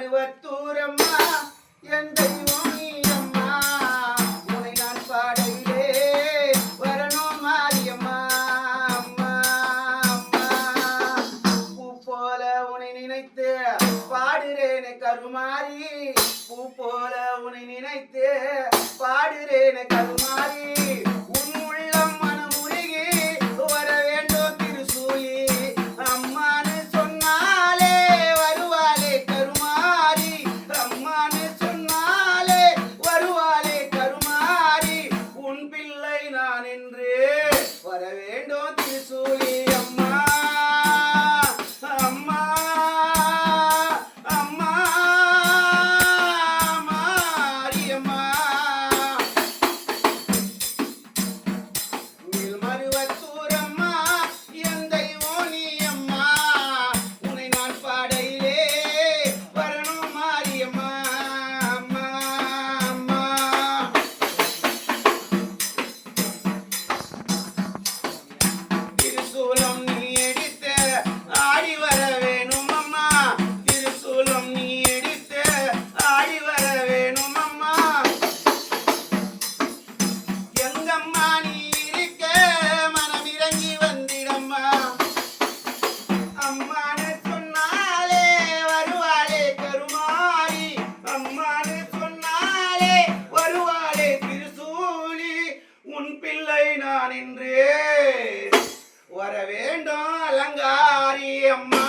கருவத்தூரம்மா என் தெய்வம் நீ நான் பாடையிலே வரணும் மாரியம்மா பூ போல உனை நினைத்து பாடுறேனே கருமாரி. பூ போல உனை நினைத்து பாடுறேனே கருமா உன் பிள்ளை நான் என்று வர வேண்டும் அலங்காரி அம்மா.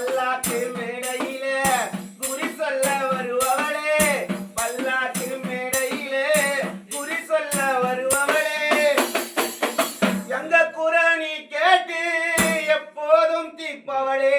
பல்லாக்கு மேடையிலே குறி சொல்ல வருபவளே. பல்லாக்கு மேடையிலே குறி சொல்ல வருபவளே. எங்க குரணி கேட்டு எப்போதும் தீப்பவளே